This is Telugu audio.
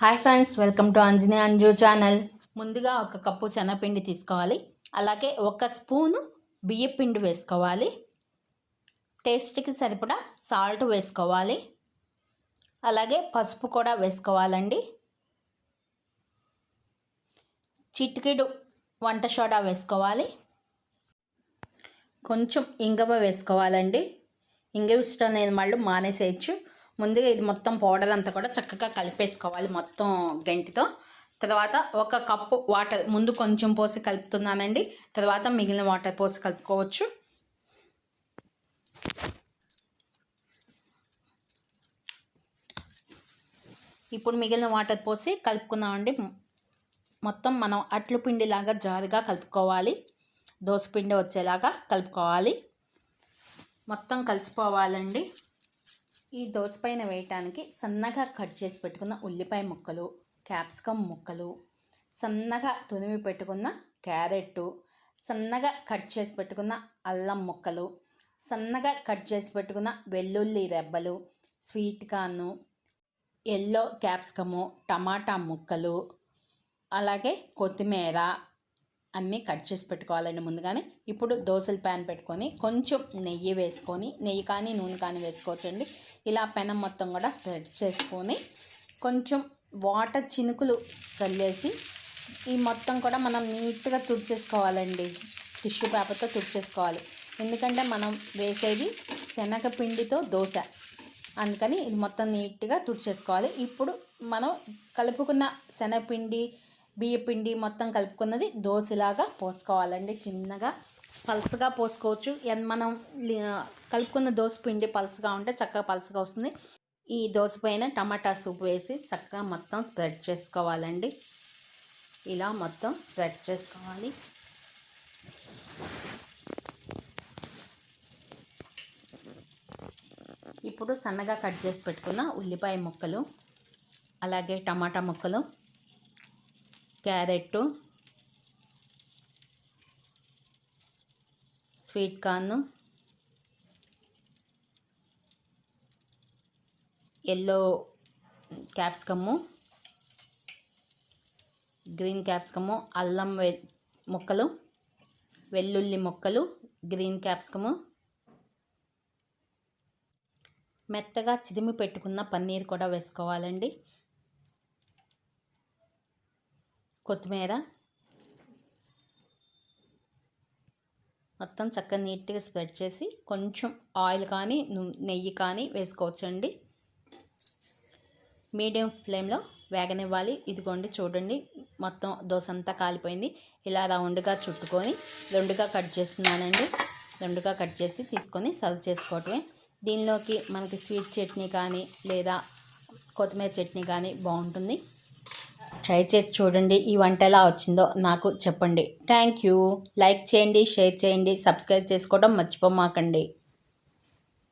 Hi friends welcome to Anjani Anju channel. ముందుగా ఒక కప్పు శనగపిండి తీసుకోవాలి. అలాగే ఒక స్పూను బియ్యపిండి వేసుకోవాలి. టేస్ట్కి సరిపడా సాల్ట్ వేసుకోవాలి. అలాగే పసుపు కూడా వేసుకోవాలండి. చిటికెడు వంట సోడా వేసుకోవాలి. కొంచెం ఇంగవ వేసుకోవాలండి. ఇంగవ ఇష్టం నేను మళ్ళీ మానేసేయచ్చు. ముందుగా ఇది మొత్తం పౌడర్ అంతా కూడా చక్కగా కలిపేసుకోవాలి మొత్తం గంటితో. తర్వాత ఒక కప్పు వాటర్ ముందు కొంచెం పోసి కలుపుతున్నానండి. తర్వాత మిగిలిన వాటర్ పోసి కలుపుకోవచ్చు. ఇప్పుడు మిగిలిన వాటర్ పోసి కలుపుకున్నామండి. మొత్తం మనం అట్లు పిండిలాగా జారుగా కలుపుకోవాలి. పిండి వచ్చేలాగా కలుపుకోవాలి. మొత్తం కలిసిపోవాలండి. ఈ దోశ పైన వేయటానికి సన్నగా కట్ చేసి పెట్టుకున్న ఉల్లిపాయ ముక్కలు క్యాప్సికమ్ ముక్కలు సన్నగా తునిమి పెట్టుకున్న క్యారెట్ సన్నగా కట్ చేసి పెట్టుకున్న అల్లం ముక్కలు సన్నగా కట్ చేసి పెట్టుకున్న వెల్లుల్లి రెబ్బలు స్వీట్ కార్ను ఎల్లో క్యాప్సికము టమాటా ముక్కలు అలాగే కొత్తిమీర అన్నీ కట్ చేసి పెట్టుకోవాలండి ముందుగానే. ఇప్పుడు దోశల ప్యాన్ పెట్టుకొని కొంచెం నెయ్యి వేసుకొని నెయ్యి కానీ నూనె కానీ వేసుకోవచ్చండి. ఇలా పెనం మొత్తం కూడా స్ప్రెడ్ చేసుకొని కొంచెం వాటర్ చినుకులు చల్లేసి ఈ మొత్తం కూడా మనం నీట్గా తుడిచేసుకోవాలండి. టిష్యూ పేపర్తో తుడిచేసుకోవాలి. ఎందుకంటే మనం వేసేది శనగపిండితో దోశ. అందుకని ఇది మొత్తం నీట్గా తుడిచేసుకోవాలి. ఇప్పుడు మనం కలుపుకున్న శనగపిండి బియ్యపిండి మొత్తం కలుపుకున్నది దోశలాగా పోసుకోవాలండి చిన్నగా పల్సగా పోసుకోవచ్చు. మనం కలుపుకున్న దోశ పిండి పల్సగా ఉంటే చక్కగా పల్సగా వస్తుంది. ఈ దోశ పైన టమాటా సూప్ వేసి చక్కగా మొత్తం స్ప్రెడ్ చేసుకోవాలండి. ఇలా మొత్తం స్ప్రెడ్ చేసుకోవాలి. ఇప్పుడు సన్నగా కట్ చేసి పెట్టుకున్న ఉల్లిపాయ ముక్కలు అలాగే టమాటా ముక్కలు carrot sweet corn yellow capsicum green capsicum అల్లం వె మొక్కలు వెల్లుల్లి మొక్కలు గ్రీన్ క్యాప్సికము. మెత్తగా చిదిమి పెట్టుకున్న పన్నీర్ కూడా వేసుకోవాలండి. కొత్తిమీర మొత్తం చక్కగా నీట్గా స్ప్రెడ్ చేసి కొంచెం ఆయిల్ కానీ నెయ్యి కానీ వేసుకోవచ్చండి. మీడియం ఫ్లేమ్లో వేగనివ్వాలి. ఇదిగోండి చూడండి మొత్తం దోశ అంతా కాలిపోయింది. ఇలా రౌండ్గా చుట్టుకొని రెండుగా కట్ చేస్తున్నానండి. రెండుగా కట్ చేసి తీసుకొని సర్వ్ చేసుకోవటమే. దీనిలోకి మనకి స్వీట్ చట్నీ కానీ లేదా కొత్తిమీర చట్నీ కానీ బాగుంటుంది. ట్రై చేసి చూడండి ఈ వంట ఎలా వచ్చిందో నాకు చెప్పండి. థ్యాంక్ యూ లైక్ చేయండి షేర్ చేయండి సబ్స్క్రైబ్ చేసుకోవడం మర్చిపోమాకండి.